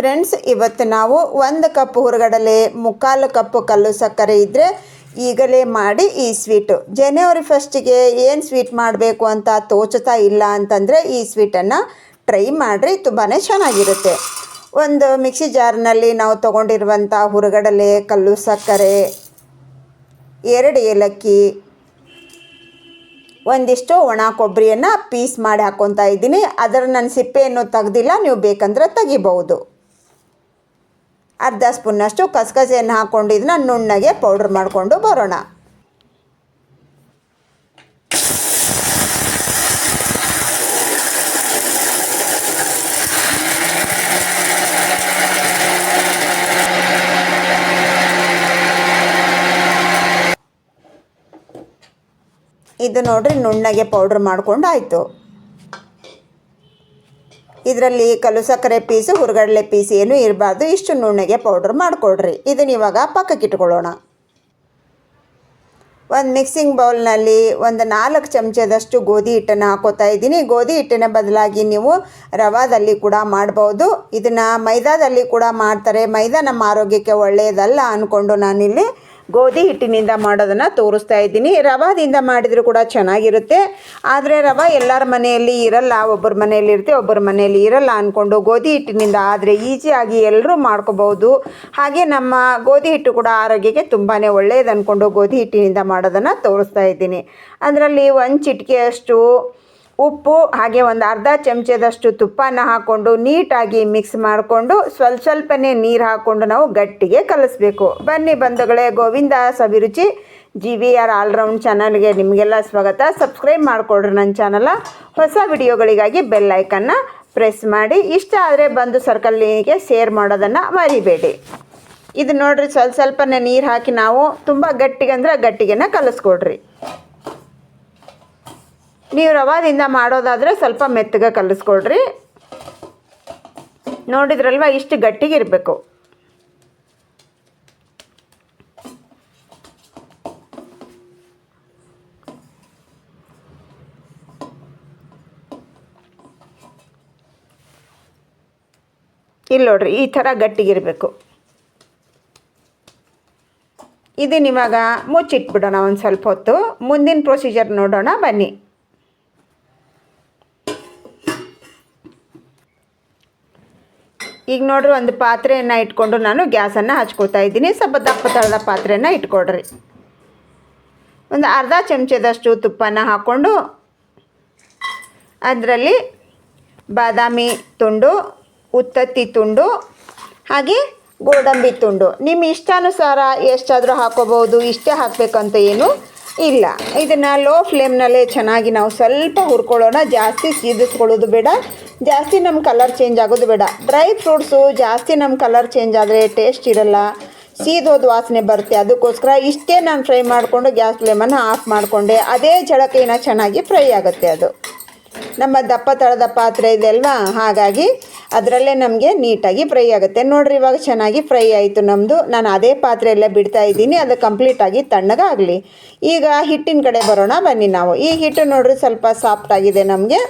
Friends, ಇವತ್ತು ನಾವು ಒಂದು ಕಪ್ ಹುರುಗಡಲೆ, ಮುಕ್ಕಾಲು ಕಪ್ಪು ಕಲ್ಲು ಸಕ್ಕರೆ ಇದ್ದರೆ ಈಗಲೇ ಮಾಡಿ ಈ ಸ್ವೀಟು. ಜನವರಿ ಫಸ್ಟಿಗೆ ಏನು ಸ್ವೀಟ್ ಮಾಡಬೇಕು ಅಂತ ತೋಚುತ್ತಾ ಇಲ್ಲ ಅಂತಂದರೆ ಈ ಸ್ವೀಟನ್ನು ಟ್ರೈ ಮಾಡಿರಿ ತುಂಬಾ ಚೆನ್ನಾಗಿರುತ್ತೆ. ಒಂದು ಮಿಕ್ಸಿ ಜಾರ್ನಲ್ಲಿ ನಾವು ತಗೊಂಡಿರುವಂಥ ಹುರುಗಡಲೆ, ಕಲ್ಲು ಸಕ್ಕರೆ, ಎರಡು ಏಲಕ್ಕಿ, ಒಂದಿಷ್ಟು ಒಣ ಕೊಬ್ಬರಿಯನ್ನು ಪೀಸ್ ಮಾಡಿ ಹಾಕ್ಕೊತಾ ಇದ್ದೀನಿ. ಅದರ ನನ್ನ ಸಿಪ್ಪೆಯನ್ನು ತೆಗ್ದಿಲ್ಲ, ನೀವು ಬೇಕಂದ್ರೆ ತೆಗಿಬಹುದು. ಅರ್ಧ ಸ್ಪೂನಷ್ಟು ಕಸಕಸೆಯನ್ನು ಹಾಕ್ಕೊಂಡು ಇದನ್ನ ನುಣ್ಣಗೆ ಪೌಡ್ರ್ ಮಾಡಿಕೊಂಡು ಬರೋಣ. ಇದು ನೋಡ್ರಿ ನುಣ್ಣಗೆ ಪೌಡ್ರ್ ಮಾಡಿಕೊಂಡು ಆಯಿತು. ಇದರಲ್ಲಿ ಕಲ್ಲು ಸಕ್ಕರೆ ಪೀಸು, ಹುರುಗಡಲೆ ಪೀಸ್ ಏನು ಇರಬಾರ್ದು. ಇಷ್ಟು ನುಣ್ಣಗೆ ಪೌಡ್ರ್ ಮಾಡಿಕೊಡ್ರಿ. ಇದನ್ನ ಇವಾಗ ಪಕ್ಕಕ್ಕೆ ಇಟ್ಕೊಳ್ಳೋಣ. ಒಂದು ಮಿಕ್ಸಿಂಗ್ ಬೌಲ್ನಲ್ಲಿ ಒಂದು ನಾಲ್ಕು ಚಮಚದಷ್ಟು ಗೋಧಿ ಹಿಟ್ಟನ್ನು ಹಾಕೋತಾ ಇದ್ದೀನಿ. ಗೋಧಿ ಹಿಟ್ಟಿನ ಬದಲಾಗಿ ನೀವು ರವಾದಲ್ಲಿ ಕೂಡ ಮಾಡ್ಬೋದು. ಇದನ್ನು ಮೈದಾದಲ್ಲಿ ಕೂಡ ಮಾಡ್ತಾರೆ. ಮೈದಾ ನಮ್ಮ ಆರೋಗ್ಯಕ್ಕೆ ಒಳ್ಳೆಯದಲ್ಲ ಅಂದ್ಕೊಂಡು ನಾನಿಲ್ಲಿ ಗೋಧಿ ಹಿಟ್ಟಿನಿಂದ ಮಾಡೋದನ್ನು ತೋರಿಸ್ತಾ ಇದ್ದೀನಿ. ರವಾದಿಂದ ಮಾಡಿದರೂ ಕೂಡ ಚೆನ್ನಾಗಿರುತ್ತೆ. ಆದರೆ ರವ ಎಲ್ಲರ ಮನೆಯಲ್ಲಿ ಇರಲ್ಲ, ಒಬ್ಬರ ಮನೆಯಲ್ಲಿ ಇರುತ್ತೆ ಒಬ್ಬರ ಮನೆಯಲ್ಲಿ ಇರಲ್ಲ ಅಂದ್ಕೊಂಡು ಗೋಧಿ ಹಿಟ್ಟಿನಿಂದ ಆದರೆ ಈಸಿಯಾಗಿ ಎಲ್ಲರೂ ಮಾಡ್ಕೋಬೋದು ಹಾಗೆ ನಮ್ಮ ಗೋಧಿ ಹಿಟ್ಟು ಕೂಡ ಆರೋಗ್ಯಕ್ಕೆ ತುಂಬಾ ಒಳ್ಳೆಯದು ಅಂದ್ಕೊಂಡು ಗೋಧಿ ಹಿಟ್ಟಿನಿಂದ ಮಾಡೋದನ್ನು ತೋರಿಸ್ತಾ ಇದ್ದೀನಿ. ಅದರಲ್ಲಿ ಒಂದು ಚಿಟಿಕೆಯಷ್ಟು ಉಪ್ಪು, ಹಾಗೆ ಒಂದು ಅರ್ಧ ಚಮಚದಷ್ಟು ತುಪ್ಪನ ಹಾಕ್ಕೊಂಡು ನೀಟಾಗಿ ಮಿಕ್ಸ್ ಮಾಡಿಕೊಂಡು ಸ್ವಲ್ಪ ಸ್ವಲ್ಪನೇ ನೀರು ಹಾಕ್ಕೊಂಡು ನಾವು ಗಟ್ಟಿಗೆ ಕಲಿಸ್ಬೇಕು. ಬನ್ನಿ ಬಂಧುಗಳೇ, Govinda Saviruchi G V R all round ಚಾನಲ್ಗೆ ನಿಮಗೆಲ್ಲ ಸ್ವಾಗತ. ಸಬ್ಸ್ಕ್ರೈಬ್ ಮಾಡಿಕೊಡ್ರಿ ನನ್ನ ಚಾನಲ ಹೊಸ ವಿಡಿಯೋಗಳಿಗಾಗಿ ಬೆಲ್ ಐಕನ್ನ ಪ್ರೆಸ್ ಮಾಡಿ. ಇಷ್ಟ ಆದರೆ ಬಂದು ಸರ್ಕಲ್ಲಿಗೆ ಶೇರ್ ಮಾಡೋದನ್ನು ಮರಿಬೇಡಿ. ಇದು ನೋಡಿರಿ ಸ್ವಲ್ಪ ಸ್ವಲ್ಪನೇ ನೀರು ಹಾಕಿ ನಾವು ತುಂಬ ಗಟ್ಟಿಗೆ ಅಂದ್ರೆ ಗಟ್ಟಿಗೆನ ಕಲಿಸ್ಕೊಡ್ರಿ. ನೀವು ರವಾದಿಂದ ಮಾಡೋದಾದರೆ ಸ್ವಲ್ಪ ಮೆತ್ತಗೆ ಕಲಿಸ್ಕೊಡ್ರಿ. ನೋಡಿದ್ರಲ್ವ, ಇಷ್ಟು ಗಟ್ಟಿಗಿರಬೇಕು ಇಲ್ಲಿ ನೋಡ್ರಿ, ಈ ಥರ ಗಟ್ಟಿಗಿರಬೇಕು ಇದನ್ನ ಇವಾಗ ಮುಚ್ಚಿಟ್ಬಿಡೋಣ ಒಂದು ಸ್ವಲ್ಪ ಹೊತ್ತು. ಮುಂದಿನ ಪ್ರೊಸೀಜರ್ ನೋಡೋಣ, ಬನ್ನಿ. ಈಗ ನೋಡ್ರಿ ಒಂದು ಪಾತ್ರೆಯನ್ನು ಇಟ್ಕೊಂಡು ನಾನು ಗ್ಯಾಸನ್ನು ಹಚ್ಕೋತಾ ಇದ್ದೀನಿ. ಸ್ವಲ್ಪ ದಪ್ಪ ತಳದ ಪಾತ್ರೆಯನ್ನು ಇಟ್ಕೊಡ್ರಿ. ಒಂದು ಅರ್ಧ ಚಮಚದಷ್ಟು ತುಪ್ಪನ ಹಾಕ್ಕೊಂಡು ಅದರಲ್ಲಿ ಬಾದಾಮಿ ತುಂಡು, ಉತ್ತತ್ತಿ ತುಂಡು, ಹಾಗೆ ಗೋಡಂಬಿ ತುಂಡು. ನಿಮ್ಮ ಇಷ್ಟಾನುಸಾರ ಎಷ್ಟಾದರೂ ಹಾಕೋಬೋದು ಇಷ್ಟೇ ಹಾಕಬೇಕಂತ ಏನು ಇಲ್ಲ. ಇದನ್ನು ಲೋ ಫ್ಲೇಮ್ನಲ್ಲೇ ಚೆನ್ನಾಗಿ ನಾವು ಸ್ವಲ್ಪ ಹುರ್ಕೊಳ್ಳೋಣ. ಜಾಸ್ತಿ ಸೀದಿಸ್ಕೊಳ್ಳೋದು ಬೇಡ. ಜಾಸ್ತಿ ನಮ್ಮ ಕಲರ್ ಚೇಂಜ್ ಆಗೋದು ಬೇಡ. ಡ್ರೈ ಫ್ರೂಟ್ಸು ಜಾಸ್ತಿ ನಮ್ಮ ಕಲರ್ ಚೇಂಜ್ ಆದರೆ ಟೇಸ್ಟ್ ಇರಲ್ಲ. ಸೀದೋದು ವಾಸನೆ ಬರುತ್ತೆ. ಅದಕ್ಕೋಸ್ಕರ ಇಷ್ಟೇ ನಾನು ಫ್ರೈ ಮಾಡಿಕೊಂಡು ಗ್ಯಾಸ್ ಫ್ಲೇಮನ್ನು ಆಫ್ ಮಾಡಿಕೊಂಡೆ. ಅದೇ ಜಳಕೇನ ಚೆನ್ನಾಗಿ ಫ್ರೈ ಆಗುತ್ತೆ ಅದು. ನಮ್ಮ ದಪ್ಪ ತಳದ ಪಾತ್ರೆ ಇದೆ ಅಲ್ವಾ? ಹಾಗಾಗಿ ಅದರಲ್ಲೇ ನಮಗೆ ನೀಟಾಗಿ ಫ್ರೈ ಆಗುತ್ತೆ. ನೋಡ್ರಿ, ಇವಾಗ ಚೆನ್ನಾಗಿ ಫ್ರೈ ಆಯಿತು ನಮ್ಮದು ನಾನು ಅದೇ ಪಾತ್ರೆಯಲ್ಲೇ ಬಿಡ್ತಾ ಇದ್ದೀನಿ. ಅದು ಕಂಪ್ಲೀಟಾಗಿ ತಣ್ಣಗಾಗಲಿ. ಈಗ ಹಿಟ್ಟಿನ ಕಡೆ ಬರೋಣ. ಬನ್ನಿ ನಾವು. ಈ ಹಿಟ್ಟು ನೋಡ್ರಿ ಸ್ವಲ್ಪ ಸಾಫ್ಟ್ ಆಗಿದೆ ನಮಗೆ.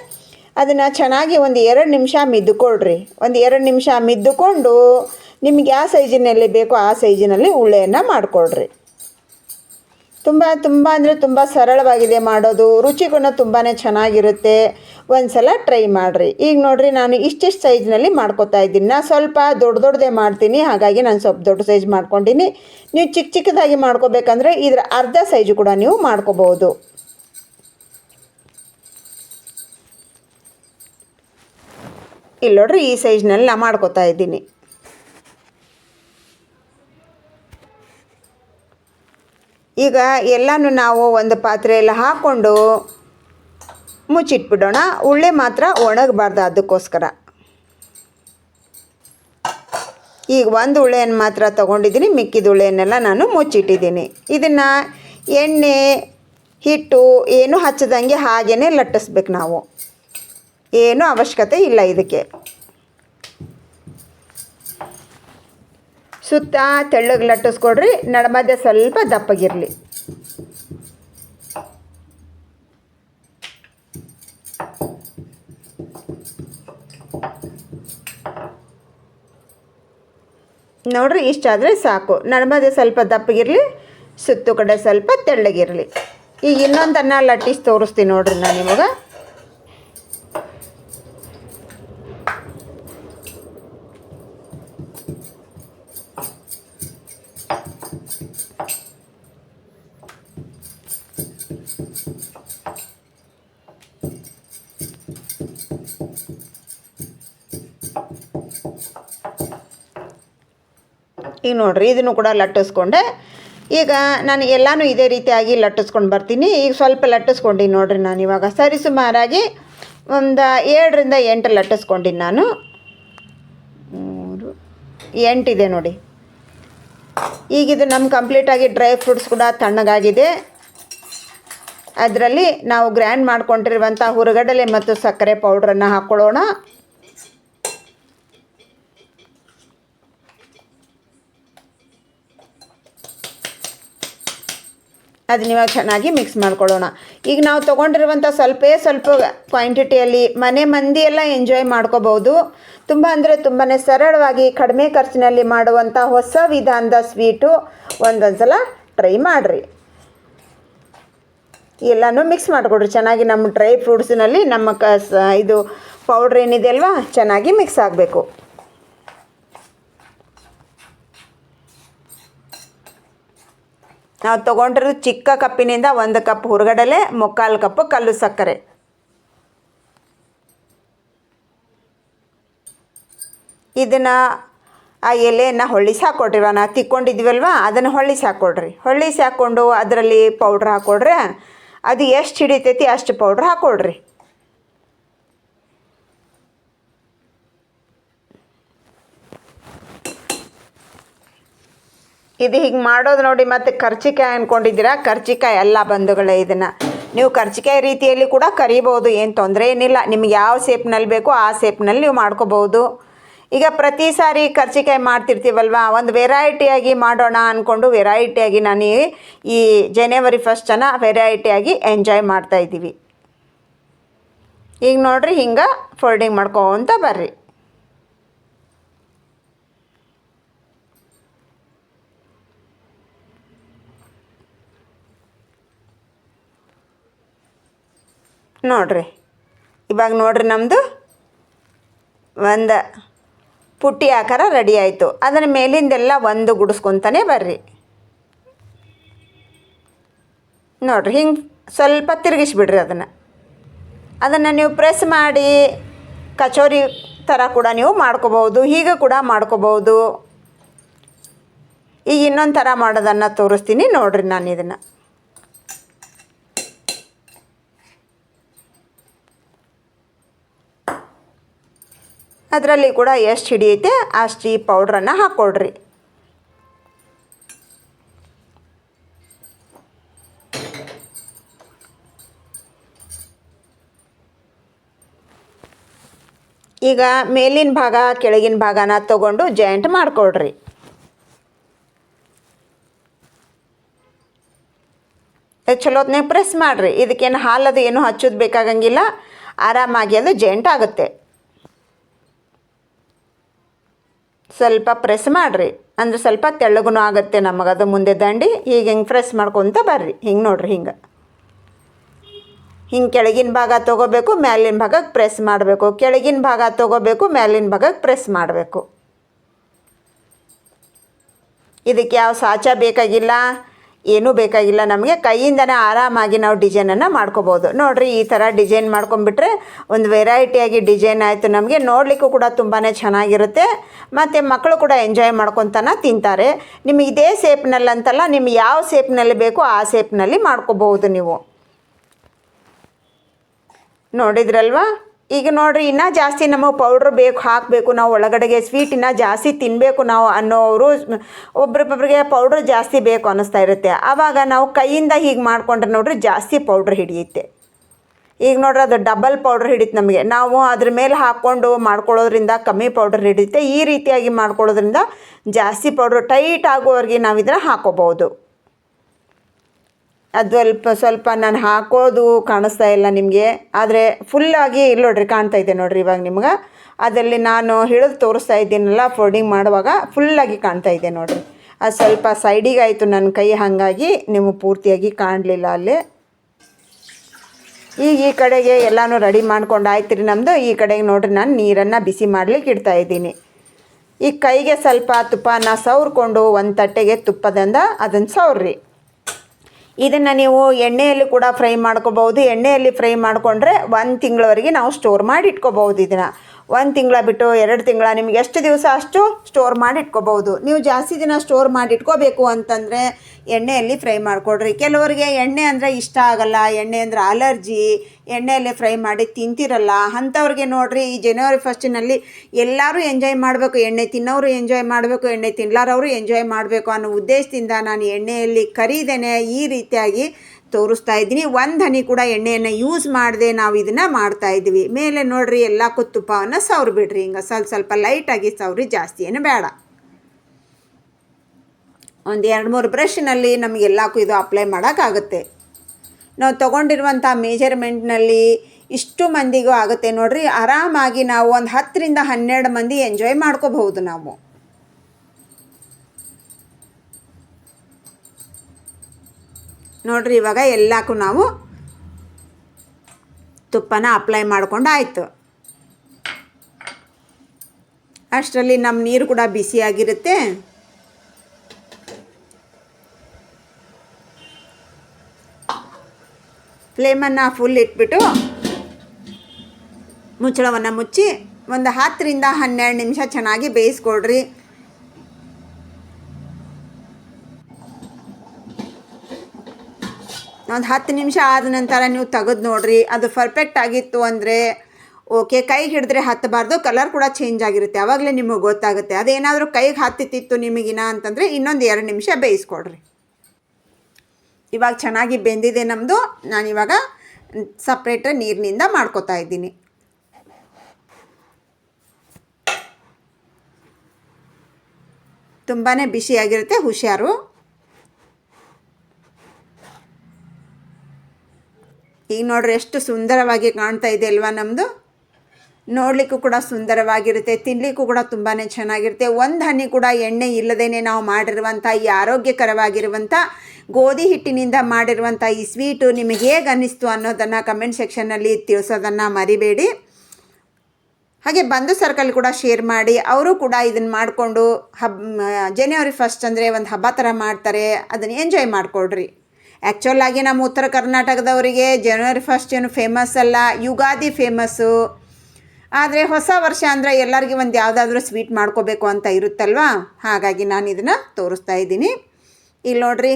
ಅದನ್ನು ಚೆನ್ನಾಗಿ ಒಂದು ಎರಡು ನಿಮಿಷ ಮಿದ್ದುಕೊಳ್ರಿ. ಒಂದು ಎರಡು ನಿಮಿಷ ಮಿದ್ದುಕೊಂಡು ನಿಮ್ಗೆ ಯಾವ ಸೈಜಿನಲ್ಲಿ ಬೇಕೋ ಆ ಸೈಜಿನಲ್ಲಿ ಉಳ್ಳೆಯನ್ನು ಮಾಡಿಕೊಡ್ರಿ ತುಂಬ ತುಂಬ ಅಂದರೆ ತುಂಬ ಸರಳವಾಗಿದೆ ಮಾಡೋದು. ರುಚಿಗೂ ತುಂಬಾ ಚೆನ್ನಾಗಿರುತ್ತೆ. ಒಂದು ಸಲ ಟ್ರೈ ಮಾಡಿರಿ. ಈಗ ನೋಡಿರಿ ನಾನು ಇಷ್ಟಿಷ್ಟು ಸೈಜ್ನಲ್ಲಿ ಮಾಡ್ಕೊತಾ ಇದ್ದೀನಿ. ನಾನು ಸ್ವಲ್ಪ ದೊಡ್ಡ ದೊಡ್ಡದೇ ಮಾಡ್ತೀನಿ. ಹಾಗಾಗಿ ನಾನು ಸ್ವಲ್ಪ ದೊಡ್ಡ ಸೈಜ್ ಮಾಡ್ಕೊಂಡಿನಿ. ನೀವು ಚಿಕ್ಕ ಚಿಕ್ಕದಾಗಿ ಮಾಡ್ಕೋಬೇಕಂದ್ರೆ ಇದರ ಅರ್ಧ ಸೈಜು ಕೂಡ ನೀವು ಮಾಡ್ಕೋಬೋದು ಇಲ್ಲಿ ನೋಡ್ರಿ ಈ ಸೈಜ್ನಲ್ಲಿ ನಾನು ಮಾಡ್ಕೋತಾ ಇದ್ದೀನಿ. ಈಗ ಎಲ್ಲನೂ ನಾವು ಒಂದು ಪಾತ್ರೆಯಲ್ಲಿ ಹಾಕ್ಕೊಂಡು ಮುಚ್ಚಿಟ್ಬಿಡೋಣ. ಉಳ್ಳೆ ಮಾತ್ರ ಒಣಗಬಾರ್ದು ಅದಕ್ಕೋಸ್ಕರ. ಈಗ ಒಂದು ಉಳ್ಳೆಯನ್ನು ಮಾತ್ರ ತೊಗೊಂಡಿದ್ದೀನಿ. ಮಿಕ್ಕಿದ ಉಳ್ಳೆಯನ್ನೆಲ್ಲ ನಾನು ಮುಚ್ಚಿಟ್ಟಿದ್ದೀನಿ. ಇದನ್ನು ಎಣ್ಣೆ, ಹಿಟ್ಟು ಏನು ಹಚ್ಚದಂಗೆ ಹಾಗೇ ಲಟ್ಟಿಸ್ಬೇಕು ನಾವು. ಏನೂ ಅವಶ್ಯಕತೆ ಇಲ್ಲ ಇದಕ್ಕೆ. ಸುತ್ತ ತೆಳ್ಳಗೆ ಲಟ್ಟಿಸ್ಕೊಡ್ರಿ ನಡಮಧ್ಯ ಸ್ವಲ್ಪ ದಪ್ಪಗಿರಲಿ. ನೋಡ್ರಿ ಇಷ್ಟಾದರೆ ಸಾಕು. ನಡ್ಮದೆ ಸ್ವಲ್ಪ ದಪ್ಪಗಿರಲಿ, ಸುತ್ತು ಕಡೆ ಸ್ವಲ್ಪ ತೆಳ್ಳಗಿರಲಿ. ಈಗ ಇನ್ನೊಂದನ್ನು ಲಟ್ಟಿಸಿ ತೋರಿಸ್ತೀನಿ ನೋಡ್ರಿ ನಾನು ನಿಮಗೆ. ಈಗ ನೋಡ್ರಿ, ಇದನ್ನು ಕೂಡ ಲಟ್ಟಿಸ್ಕೊಂಡೆ. ಈಗ ನಾನು ಎಲ್ಲನೂ ಇದೇ ರೀತಿಯಾಗಿ ಲಟ್ಟಿಸ್ಕೊಂಡು ಬರ್ತೀನಿ. ಈಗ ಸ್ವಲ್ಪ ಲಟ್ಟಿಸ್ಕೊಂಡಿನಿ ನೋಡ್ರಿ ನಾನು ಇವಾಗ. ಸರಿ ಸುಮಾರಾಗಿ ಒಂದು ಏಳರಿಂದ ಎಂಟು ಲಟ್ಟಿಸ್ಕೊಂಡಿನಿ ನಾನು. ಮೂರು, ಎಂಟಿದೆ ನೋಡಿ. ಈಗ ಇದು ನಮ್ಮ ಕಂಪ್ಲೀಟಾಗಿ ಡ್ರೈ ಫ್ರೂಟ್ಸ್ ಕೂಡ ತಣ್ಣಗಾಗಿದೆ. ಅದರಲ್ಲಿ ನಾವು ಗ್ರ್ಯಾಂಡ್ ಮಾಡ್ಕೊಂಡಿರುವಂಥ ಹುರುಗಡಲೆ ಮತ್ತು ಸಕ್ಕರೆ ಪೌಡ್ರನ್ನು ಹಾಕ್ಕೊಳ್ಳೋಣ ಅದನ್ನ ಇವಾಗ ಚೆನ್ನಾಗಿ ಮಿಕ್ಸ್ ಮಾಡ್ಕೊಳ್ಳೋಣ. ಈಗ ನಾವು ತೊಗೊಂಡಿರುವಂಥ ಸ್ವಲ್ಪೇ ಸ್ವಲ್ಪ ಕ್ವಾಂಟಿಟಿಯಲ್ಲಿ ಮನೆ ಮಂದಿ ಎಲ್ಲ ಎಂಜಾಯ್ ಮಾಡ್ಕೋಬೋದು. ತುಂಬ ಅಂದರೆ ತುಂಬಾ ಸರಳವಾಗಿ ಕಡಿಮೆ ಖರ್ಚಿನಲ್ಲಿ ಮಾಡುವಂಥ ಹೊಸ ವಿಧಾನದ ಸ್ವೀಟು ಒಂದೊಂದು ಸಲ ಟ್ರೈ ಮಾಡಿರಿ. ಎಲ್ಲನೂ ಮಿಕ್ಸ್ ಮಾಡಿಕೊಡ್ರಿ. ಚೆನ್ನಾಗಿ ನಮ್ಮ ಡ್ರೈ ಫ್ರೂಟ್ಸ್ನಲ್ಲಿ ನಮ್ಮ ಕ ಇದು ಪೌಡ್ರ್ ಏನಿದೆ ಅಲ್ವಾ? ಚೆನ್ನಾಗಿ ಮಿಕ್ಸ್ ಆಗಬೇಕು. ನಾವು ತೊಗೊಂಡಿರೋದು ಚಿಕ್ಕ ಕಪ್ಪಿನಿಂದ ಒಂದು ಕಪ್ ಹುರುಗಡಲೆ, ಮುಕ್ಕಾಲು ಕಪ್ಪು ಕಲ್ಲು ಸಕ್ಕರೆ. ಇದನ್ನ ಆ ಎಲೆಯನ್ನು ಹೊಳ್ಳಿಸಿ ನಾವು ತಿಕ್ಕೊಂಡಿದ್ವಲ್ವ? ಅದನ್ನು ಹೊಳ್ಳಿಸಿ ಹಾಕ್ಕೊಡ್ರಿ ಹೊಳ್ಳಿಸಿ ಹಾಕ್ಕೊಂಡು ಅದರಲ್ಲಿ ಪೌಡ್ರ್ ಹಾಕ್ಕೊಡ್ರೆ ಅದು ಎಷ್ಟು ಹಿಡಿತೈತಿ ಅಷ್ಟು ಪೌಡ್ರ್ ಹಾಕ್ಕೊಡ್ರಿ ಇದು ಹೀಗೆ ಮಾಡೋದು ನೋಡಿ ಮತ್ತು ಕರ್ಚಿಕಾಯಿ ಅಂದ್ಕೊಂಡಿದ್ದೀರಾ ಕರ್ಚಿಕಾಯಿ ಎಲ್ಲ ಬಂಧುಗಳೇ ಇದನ್ನು. ನೀವು ಕರ್ಚಿಕಾಯಿ ರೀತಿಯಲ್ಲಿ ಕೂಡ ಕರಿಬೋದು, ಏನು ತೊಂದರೆ ಏನಿಲ್ಲ. ನಿಮ್ಗೆ ಯಾವ ಸೇಪ್ನಲ್ಲಿ ಬೇಕೋ ಆ ಸೇಪ್ನಲ್ಲಿ ನೀವು ಮಾಡ್ಕೋಬೋದು. ಈಗ ಪ್ರತಿ ಸಾರಿ ಕರ್ಚಿಕಾಯಿ ಮಾಡ್ತಿರ್ತೀವಲ್ವ? ಒಂದು ವೆರೈಟಿಯಾಗಿ ಮಾಡೋಣ ಅಂದ್ಕೊಂಡು ವೆರೈಟಿಯಾಗಿ ನಾನು ಈ- ಜನವರಿ ಫಸ್ಟನ್ನು ವೆರೈಟಿಯಾಗಿ ಎಂಜಾಯ್ ಮಾಡ್ತಾ ಇದ್ದೀವಿ. ಈಗ ನೋಡ್ರಿ ಹಿಂಗೆ ಫೋಲ್ಡಿಂಗ್ ಮಾಡ್ಕೊತ ಬರ್ರಿ. ನೋಡ್ರಿ. ಇವಾಗ ನೋಡ್ರಿ ನಮ್ಮದು ಒಂದು ಪುಟ್ಟಿ ಆಕಾರ ರೆಡಿ ಆಯಿತು. ಅದರ ಮೇಲಿಂದೆಲ್ಲ ಒಂದು ಗುಡಿಸ್ಕೊತಾನೆ ಬರ್ರಿ. ನೋಡ್ರಿ, ಹಿಂಗೆ ಸ್ವಲ್ಪ ತಿರುಗಿಸ್ಬಿಡ್ರಿ ಅದನ್ನು. ಅದನ್ನು ನೀವು ಪ್ರೆಸ್ ಮಾಡಿ, ಕಚೋರಿ ಥರ ಕೂಡ ನೀವು ಮಾಡ್ಕೋಬೋದು ಹೀಗೆ ಕೂಡ ಮಾಡ್ಕೋಬೋದು ಈಗ ಇನ್ನೊಂದು ಥರ ಮಾಡೋದನ್ನು ತೋರಿಸ್ತೀನಿ ನೋಡ್ರಿ ನಾನು ಇದನ್ನು ಅದರಲ್ಲಿ ಕೂಡ ಎಷ್ಟು ಹಿಡಿಯುತ್ತೆ ಅಷ್ಟು ಈ ಪೌಡ್ರನ್ನು ಹಾಕ್ಕೊಡ್ರಿ ಈಗ ಮೇಲಿನ ಭಾಗ, ಕೆಳಗಿನ ಭಾಗನ ತಗೊಂಡು ಜಾಯಿಂಟ್ ಮಾಡಿಕೊಡ್ರಿ ಚಲೋತ್ನಾಗ ಪ್ರೆಸ್ ಮಾಡಿರಿ. ಇದಕ್ಕೇನು ಹಾಲದು ಏನು ಹಚ್ಚೋದು ಬೇಕಾಗಂಗಿಲ್ಲ. ಆರಾಮಾಗಿ ಅದು ಜೆಂಟ್ ಆಗುತ್ತೆ. ಸ್ವಲ್ಪ ಪ್ರೆಸ್ ಮಾಡಿರಿ. ಅಂದ್ರೆ ಸ್ವಲ್ಪ ತೆಳ್ಳಗೂ ಆಗುತ್ತೆ ಅದು ಮುಂದೆ ದಂಡಿ. ಈಗ ಹಿಂಗೆ ಪ್ರೆಸ್ ಮಾಡ್ಕೊತ ಬರ್ರಿ. ಹಿಂಗೆ ನೋಡ್ರಿ ಹಿಂಗೆ. ಹಿಂಗೆ ಕೆಳಗಿನ ಭಾಗ ತೊಗೋಬೇಕು, ಮ್ಯಾಲಿನ ಭಾಗಕ್ಕೆ ಪ್ರೆಸ್ ಮಾಡಬೇಕು. ಕೆಳಗಿನ ಭಾಗ ತೊಗೋಬೇಕು, ಮ್ಯಾಲಿನ ಭಾಗಕ್ಕೆ ಪ್ರೆಸ್ ಮಾಡಬೇಕು. ಇದಕ್ಕೆ ಯಾವ ಸಾಚ ಬೇಕಾಗಿಲ್ಲ. ಏನೂ ಬೇಕಾಗಿಲ್ಲ ನಮಗೆ. ಕೈಯಿಂದನೇ ಆರಾಮಾಗಿ ನಾವು ಡಿಸೈನನ್ನು ಮಾಡ್ಕೋಬೋದು. ನೋಡಿರಿ, ಈ ಥರ ಡಿಸೈನ್ ಮಾಡ್ಕೊಂಬಿಟ್ರೆ ಒಂದು ವೆರೈಟಿಯಾಗಿ ಡಿಸೈನ್ ಆಯಿತು ನಮಗೆ. ನೋಡಲಿಕ್ಕೂ ಕೂಡ ತುಂಬಾ ಚೆನ್ನಾಗಿರುತ್ತೆ. ಮತ್ತು ಮಕ್ಕಳು ಕೂಡ ಎಂಜಾಯ್ ಮಾಡ್ಕೊತಾನ ತಿಂತಾರೆ. ನಿಮಗೆ ಇದೇ ಸೇಪ್ನಲ್ಲಿ ಅಂತಲ್ಲ ನಿಮ್ಗೆ ಯಾವ ಸೇಪ್ನಲ್ಲಿ ಬೇಕೋ ಆ ಸೇಪ್ನಲ್ಲಿ ಮಾಡ್ಕೋಬಹುದು ನೀವು. ನೋಡಿದ್ರಲ್ವಾ? ಈಗ ನೋಡ್ರಿ, ಇನ್ನೂ ಜಾಸ್ತಿ ನಮಗೆ ಪೌಡ್ರ್ ಬೇಕು, ಹಾಕಬೇಕು, ನಾವು ಒಳಗಡೆಗೆ ಸ್ವೀಟ್ ಇನ್ನೂ ಜಾಸ್ತಿ ತಿನ್ನಬೇಕು ನಾವು ಅನ್ನೋರು ಒಬ್ರೊಬ್ಬರಿಗೆ ಪೌಡ್ರ್ ಜಾಸ್ತಿ ಬೇಕು ಅನ್ನಿಸ್ತಾ ಇರುತ್ತೆ. ಆವಾಗ ನಾವು ಕೈಯಿಂದ ಹೀಗೆ ಮಾಡ್ಕೊಂಡ್ರೆ ನೋಡ್ರಿ ಜಾಸ್ತಿ ಪೌಡ್ರ್ ಹಿಡಿಯುತ್ತೆ. ಈಗ ನೋಡ್ರಿ, ಅದು ಡಬಲ್ ಪೌಡ್ರ್ ಹಿಡಿತು ನಮಗೆ. ನಾವು ಅದ್ರ ಮೇಲೆ ಹಾಕ್ಕೊಂಡು ಮಾಡ್ಕೊಳ್ಳೋದ್ರಿಂದ ಕಮ್ಮಿ ಪೌಡ್ರ್ ಹಿಡಿಯುತ್ತೆ. ಈ ರೀತಿಯಾಗಿ ಮಾಡ್ಕೊಳ್ಳೋದ್ರಿಂದ ಜಾಸ್ತಿ ಪೌಡ್ರ್ ಟೈಟ್ ಆಗೋವರೆಗೆ ನಾವು ಇದನ್ನು ಹಾಕೋಬೋದು ಅದು ಸ್ವಲ್ಪ ಸ್ವಲ್ಪ ನಾನು ಹಾಕೋದು ಕಾಣಿಸ್ತಾ ಇಲ್ಲ ನಿಮಗೆ. ಆದರೆ ಫುಲ್ಲಾಗಿ ಇಲ್ಲಿ ನೋಡ್ರಿ ಕಾಣ್ತಾ ಇದೆ ನೋಡ್ರಿ ಇವಾಗ ನಿಮ್ಗೆ. ಅದರಲ್ಲಿ ನಾನು ಹಿಡಿದು ತೋರಿಸ್ತಾ ಇದ್ದೀನಲ್ಲ ಫೋಲ್ಡಿಂಗ್ ಮಾಡುವಾಗ ಫುಲ್ಲಾಗಿ ಕಾಣ್ತಾ ಇದೆ ನೋಡ್ರಿ. ಅದು ಸ್ವಲ್ಪ ಸೈಡಿಗಾಯಿತು ನನ್ನ ಕೈ, ಹಾಗಾಗಿ ನಿಮಗೆ ಪೂರ್ತಿಯಾಗಿ ಕಾಣಲಿಲ್ಲ ಅಲ್ಲಿ. ಈಗ ಈ ಕಡೆಗೆ ಎಲ್ಲನೂ ರೆಡಿ ಮಾಡ್ಕೊಂಡು ಆಯ್ತು ರೀ ನಮ್ಮದು ಈ ಕಡೆಗೆ ನೋಡ್ರಿ ನಾನು ನೀರನ್ನು ಬಿಸಿ ಮಾಡಲಿಕ್ಕೆ ಇಡ್ತಾ ಇದ್ದೀನಿ. ಈ ಕೈಗೆ ಸ್ವಲ್ಪ ತುಪ್ಪನ ಸವ್ರಿಕೊಂಡು ಒಂದು ತಟ್ಟೆಗೆ ತುಪ್ಪದಿಂದ ಅದನ್ನು ಸವ್ರಿ. ಇದನ್ನು ನೀವು ಎಣ್ಣೆಯಲ್ಲಿ ಕೂಡ ಫ್ರೈ ಮಾಡ್ಕೋಬಹುದು. ಎಣ್ಣೆಯಲ್ಲಿ ಫ್ರೈ ಮಾಡಿಕೊಂಡ್ರೆ ಒಂದು ತಿಂಗಳವರೆಗೆ ನಾವು ಸ್ಟೋರ್ ಮಾಡಿ ಇಟ್ಕೋಬಹುದು ಇದನ್ನು. ಒಂದು ತಿಂಗಳ ಬಿಟ್ಟು ಎರಡು ತಿಂಗಳ, ನಿಮ್ಗೆ ಎಷ್ಟು ದಿವಸ ಅಷ್ಟು ಸ್ಟೋರ್ ಮಾಡಿ ಇಟ್ಕೋಬೋದು ನೀವು ಜಾಸ್ತಿ ದಿನ ಸ್ಟೋರ್ ಮಾಡಿ ಇಟ್ಕೋಬೇಕು ಅಂತಂದರೆ ಎಣ್ಣೆಯಲ್ಲಿ ಫ್ರೈ ಮಾಡಿಕೊಡ್ರಿ. ಕೆಲವರಿಗೆ ಎಣ್ಣೆ ಅಂದರೆ ಇಷ್ಟ ಆಗಲ್ಲ, ಎಣ್ಣೆ ಅಂದರೆ ಅಲರ್ಜಿ, ಎಣ್ಣೆಯಲ್ಲಿ ಫ್ರೈ ಮಾಡಿ ತಿಂತಿರಲ್ಲ. ಅಂಥವ್ರಿಗೆ ನೋಡಿರಿ, ಈ ಜನವರಿ ಫಸ್ಟಿನಲ್ಲಿ ಎಲ್ಲರೂ ಎಂಜಾಯ್ ಮಾಡಬೇಕು, ಎಣ್ಣೆ ತಿನ್ನೋರು ಎಂಜಾಯ್ ಮಾಡಬೇಕು, ಎಣ್ಣೆ ತಿನ್ನಲಾರವರು ಎಂಜಾಯ್ ಮಾಡಬೇಕು ಅನ್ನೋ ಉದ್ದೇಶದಿಂದ ನಾನು ಎಣ್ಣೆಯಲ್ಲಿ ಕರೀದೇನೆ ಈ ರೀತಿಯಾಗಿ ತೋರಿಸ್ತಾ ಇದ್ದೀನಿ. ಒಂದು ಹನಿ ಕೂಡ ಎಣ್ಣೆಯನ್ನು ಯೂಸ್ ಮಾಡದೆ ನಾವು ಇದನ್ನು ಮಾಡ್ತಾ ಇದ್ದೀವಿ ಮೇಲೆ ನೋಡ್ರಿ ಎಲ್ಲ ತುಪ್ಪವನ್ನು ಸವ್ರಿ ಬಿಡ್ರಿ. ಹಿಂಗೆ ಸ್ವಲ್ಪ ಸ್ವಲ್ಪ ಲೈಟಾಗಿ ಸವ್ರಿ ಜಾಸ್ತಿ ಏನು ಬೇಡ. ಒಂದು ಎರಡು ಮೂರು ಬ್ರಷ್ನಲ್ಲಿ ನಮಗೆ ಎಲ್ಲಕ್ಕೂ ಇದು ಅಪ್ಲೈ ಮಾಡೋಕ್ಕಾಗುತ್ತೆ ನಾವು ತೊಗೊಂಡಿರುವಂಥ ಮೆಜರ್ಮೆಂಟ್ನಲ್ಲಿ ಇಷ್ಟು ಮಂದಿಗೂ ಆಗುತ್ತೆ ನೋಡ್ರಿ. ಆರಾಮಾಗಿ ನಾವು ಒಂದು ಹತ್ತರಿಂದ ಹನ್ನೆರಡು ಮಂದಿ ಎಂಜಾಯ್ ಮಾಡ್ಕೋಬಹುದು ನಾವು. ನೋಡ್ರಿ, ಇವಾಗ ಎಲ್ಲಕ್ಕೂ ನಾವು ತುಪ್ಪನ ಅಪ್ಲೈ ಮಾಡ್ಕೊಂಡು ಆಯಿತು ಅಷ್ಟರಲ್ಲಿ ನಮ್ಮ ನೀರು ಕೂಡ ಬಿಸಿಯಾಗಿರುತ್ತೆ ಫ್ಲೇಮನ್ನು ಫುಲ್ ಇಟ್ಬಿಟ್ಟು ಮುಚ್ಚಳವನ್ನು ಮುಚ್ಚಿ ಒಂದು ಹತ್ತರಿಂದ ಹನ್ನೆರಡು ನಿಮಿಷ ಚೆನ್ನಾಗಿ ಬೇಯಿಸ್ಕೊಡ್ರಿ. ಒಂದು ಹತ್ತು ನಿಮಿಷ ಆದ ನಂತರ ನೀವು ತೆಗೆದು ನೋಡ್ರಿ. ಅದು ಪರ್ಫೆಕ್ಟ್ ಆಗಿತ್ತು ಅಂದರೆ ಓಕೆ ಕೈಗೆ ಹಿಡಿದ್ರೆ ಹತ್ತಬಾರ್ದು ಕಲರ್ ಕೂಡ ಚೇಂಜ್ ಆಗಿರುತ್ತೆ. ಆವಾಗಲೇ ನಿಮಗೆ ಗೊತ್ತಾಗುತ್ತೆ. ಅದೇನಾದರೂ ಕೈಗೆ ಹತ್ತಿತ್ತಿತ್ತು ನಿಮಗಿನ ಅಂತಂದರೆ ಇನ್ನೊಂದು ಎರಡು ನಿಮಿಷ ಬೇಯಿಸ್ಕೊಡ್ರಿ. ಇವಾಗ ಚೆನ್ನಾಗಿ ಬೆಂದಿದೆ ನಮ್ಮದು ನಾನಿವಾಗ ಸಪ್ರೇಟ್ ನೀರಿನಿಂದ ಮಾಡ್ಕೋತಾ ಇದ್ದೀನಿ. ತುಂಬಾ ಬಿಸಿಯಾಗಿರುತ್ತೆ ಹುಷಾರು. ಈಗ ನೋಡ್ರಿ ಎಷ್ಟು ಸುಂದರವಾಗಿ ಕಾಣ್ತಾ ಇದೆ ಅಲ್ವಾ ನಮ್ಮದು ನೋಡಲಿಕ್ಕೂ ಕೂಡ ಸುಂದರವಾಗಿರುತ್ತೆ ತಿನ್ನಲಿಕ್ಕೂ ಕೂಡ ತುಂಬಾ ಚೆನ್ನಾಗಿರುತ್ತೆ. ಒಂದು ಹನಿ ಕೂಡ ಎಣ್ಣೆ ಇಲ್ಲದೇ ನಾವು ಮಾಡಿರುವಂಥ ಈ ಆರೋಗ್ಯಕರವಾಗಿರುವಂಥ ಗೋಧಿ ಹಿಟ್ಟಿನಿಂದ ಮಾಡಿರುವಂಥ ಈ ಸ್ವೀಟು ನಿಮಗೆ ಹೇಗೆ ಅನ್ನಿಸ್ತು ಅನ್ನೋದನ್ನು ಕಮೆಂಟ್ ಸೆಕ್ಷನ್ನಲ್ಲಿ ತಿಳಿಸೋದನ್ನು ಮರಿಬೇಡಿ. ಹಾಗೆ ಬಂಧು ಸರ್ಕಲ್ ಕೂಡ ಶೇರ್ ಮಾಡಿ, ಅವರು ಕೂಡ ಇದನ್ನು ಮಾಡಿಕೊಂಡು ಹಬ್ ಜನವರಿ ಫಸ್ಟ್ ಅಂದರೆ ಒಂದು ಹಬ್ಬ ಥರ ಮಾಡ್ತಾರೆ, ಅದನ್ನು ಎಂಜಾಯ್ ಮಾಡಿಕೊಡ್ರಿ ಆ್ಯಕ್ಚುಲ್ ಆಗಿ ನಮ್ಮ ಉತ್ತರ ಕರ್ನಾಟಕದವರಿಗೆ ಜನವರಿ ಫಸ್ಟ್ ಏನು ಫೇಮಸ್ ಅಲ್ಲ, ಯುಗಾದಿ ಫೇಮಸ್ಸು ಆದರೆ ಹೊಸ ವರ್ಷ ಅಂದರೆ ಎಲ್ಲರಿಗೂ ಒಂದು ಯಾವುದಾದ್ರೂ ಸ್ವೀಟ್ ಮಾಡ್ಕೋಬೇಕು ಅಂತ ಇರುತ್ತಲ್ವಾ? ಹಾಗಾಗಿ ನಾನು ಇದನ್ನು ತೋರಿಸ್ತಾ ಇದ್ದೀನಿ. ಇಲ್ಲಿ ನೋಡ್ರಿ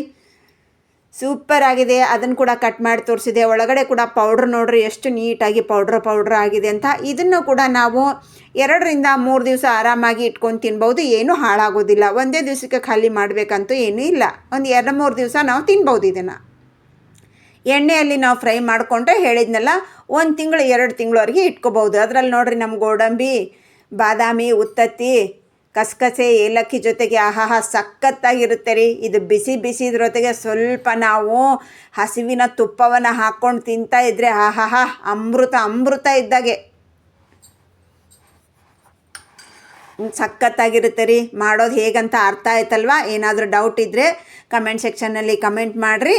ಸೂಪರ್ ಆಗಿದೆ. ಅದನ್ನು ಕೂಡ ಕಟ್ ಮಾಡಿ ತೋರಿಸಿದೆ. ಒಳಗಡೆ ಕೂಡ ಪೌಡ್ರ್ ನೋಡ್ರಿ, ಎಷ್ಟು ನೀಟಾಗಿ ಪೌಡ್ರ್ ಪೌಡ್ರ್ ಆಗಿದೆ ಅಂತ. ಇದನ್ನು ಕೂಡ ನಾವು ಎರಡರಿಂದ ಮೂರು ದಿವಸ ಆರಾಮಾಗಿ ಇಟ್ಕೊಂಡು ತಿನ್ಬೋದು. ಏನೂ ಹಾಳಾಗೋದಿಲ್ಲ. ಒಂದೇ ದಿವಸಕ್ಕೆ ಖಾಲಿ ಮಾಡಬೇಕಂತೂ ಏನೂ ಇಲ್ಲ. ಒಂದು ಎರಡು ಮೂರು ದಿವಸ ನಾವು ತಿನ್ಬೋದು ಇದನ್ನು. ಎಣ್ಣೆಯಲ್ಲಿ ನಾವು ಫ್ರೈ ಮಾಡಿಕೊಂಡ್ರೆ ಹೇಳಿದ್ನಲ್ಲ, ಒಂದು ತಿಂಗಳು, ಎರಡು ತಿಂಗಳವರೆಗೆ ಇಟ್ಕೋಬೋದು. ಅದರಲ್ಲಿ ನೋಡ್ರಿ ನಮ್ಮ ಗೋಡಂಬಿ, ಬಾದಾಮಿ, ಉತ್ತತ್ತಿ ಕಸಕಸೆ ಏಲಕ್ಕಿ ಜೊತೆಗೆ ಆಹಾಹ ಸಖತ್ತಾಗಿರುತ್ತೆ ರೀ ಇದು ಬಿಸಿ ಬಿಸಿ ಜೊತೆಗೆ ಸ್ವಲ್ಪ ನಾವು ಹಸಿವಿನ ತುಪ್ಪವನ್ನು ಹಾಕ್ಕೊಂಡು ತಿಂತಾ ಇದ್ರೆ ಆಹಾಹ ಅಮೃತ ಅಮೃತ ಇದ್ದಾಗೆ. ಸಖತ್ತಾಗಿರುತ್ತೆ ರೀ ಮಾಡೋದು ಹೇಗಂತ ಅರ್ಥ ಆಯ್ತಲ್ವಾ? ಏನಾದರೂ ಡೌಟ್ ಇದ್ದರೆ ಕಮೆಂಟ್ ಸೆಕ್ಷನ್ನಲ್ಲಿ ಕಮೆಂಟ್ ಮಾಡಿರಿ.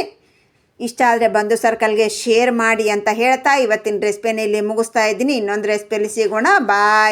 ಇಷ್ಟ ಆದರೆ ಬಂದು ಸರ್ಕಲ್ಗೆ ಶೇರ್ ಮಾಡಿ ಅಂತ ಹೇಳ್ತಾ ಇವತ್ತಿನ ರೆಸಿಪಿನ ಇಲ್ಲಿ ಮುಗಿಸ್ತಾ ಇದ್ದೀನಿ. ಇನ್ನೊಂದು ರೆಸಿಪಿಯಲ್ಲಿ ಸಿಗೋಣ. ಬಾಯ್